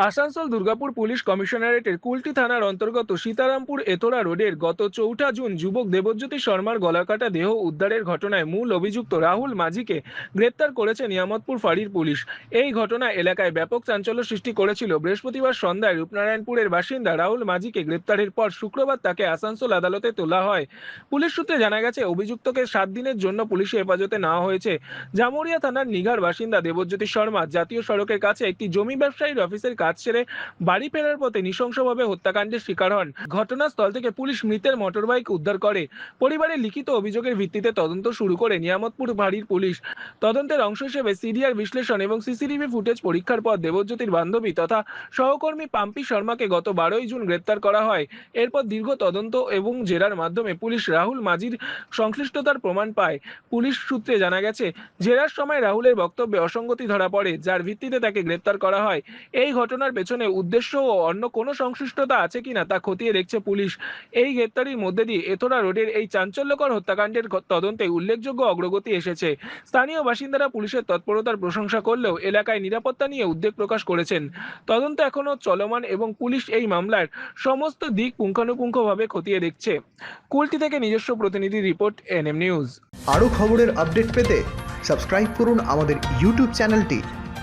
Asansol Durgapur police কমিশনারেটের কুলটি থানার অন্তর্গত সীতারামপুর এতোরা রোডের গত চৌঠা জুন যুবক দেবজ্যোতি শর্মার গলাকাটা দেহ উদ্ধারের ঘটনায় মূল অভিযুক্ত রাহুল মাঝিকে গ্রেপ্তার করেছে নিয়ামতপুর ফাঁড়ির পুলিশ। এই ঘটনা এলাকায় ব্যাপক চাঞ্চল্য সৃষ্টি করেছিল। বৃহস্পতিবার সন্ধ্যায় রূপনারায়ণপুরের বাসিন্দা রাহুল মাঝিকে গ্রেপ্তারের পর শুক্রবার তাকে আসানসোল আদালতে তোলা হয়। পুলিশ সূত্রে জানা গেছে, অভিযুক্তকে সাত দিনের জন্য পুলিশি হেফাজতে নেওয়া হয়েছে। জামুরিয়া থানার নিঘার বাসিন্দা দেবজ্যোতি শর্মা জাতীয় সড়কের কাছে একটি জমি ব্যবসায়ীর অফিসের কাজ ছেড়ে বাড়ি ফেরার পথে নৃশংসভাবে হত্যাকাণ্ডের শিকার হন। ঘটনাস্থল থেকে পুলিশ মৃতের মোটরবাইক উদ্ধার করে। পরিবারের লিখিত অভিযোগের ভিত্তিতে তদন্ত শুরু করে নিয়ামতপুর ফাঁড়ির পুলিশ। তদন্তের অংশ হিসেবে সিডিআর বিশ্লেষণ এবং সিসিটিভি ফুটেজ পরীক্ষার পর দেবজ্যোতির বান্ধবী তথা সহকর্মী পাম্পি শর্মাকে গত বারোই জুন গ্রেপ্তার করা হয়। এরপর দীর্ঘ তদন্ত এবং জেরার মাধ্যমে পুলিশ রাহুল মাঝির সংশ্লিষ্টতার প্রমাণ পায়। পুলিশ সূত্রে জানা গেছে, জেরার সময় রাহুলের বক্তব্যে অসঙ্গতি ধরা পড়ে, যার ভিত্তিতে তাকে গ্রেপ্তার করা হয়। এই ঘটনার পেছনে উদ্দেশ্য ও অন্য কোনো সংশ্লিষ্টতা আছে কিনা তা খতিয়ে দেখছে পুলিশ। এই গ্রেপ্তারির মধ্যে দিয়ে এতরা রোডের এই চাঞ্চল্যকর হত্যাকাণ্ডের তদন্তে উল্লেখযোগ্য অগ্রগতি এসেছে। স্থানীয় বাসিন্দারা পুলিশের তৎপরতার প্রশংসা করলেও এলাকায় নিরাপত্তা নিয়ে উদ্বেগ প্রকাশ করেছেন। তদন্ত এখনও চলমান এবং পুলিশ এই মামলার সমস্ত দিক পুঙ্খানুপুঙ্খভাবে খতিয়ে দেখছে। কুলটি থেকে নিজস্ব প্রতিনিধি রিপোর্ট, এনএম নিউজ। আরও খবরের আপডেট পেতে সাবস্ক্রাইব করুন আমাদের ইউটিউব চ্যানেলটি।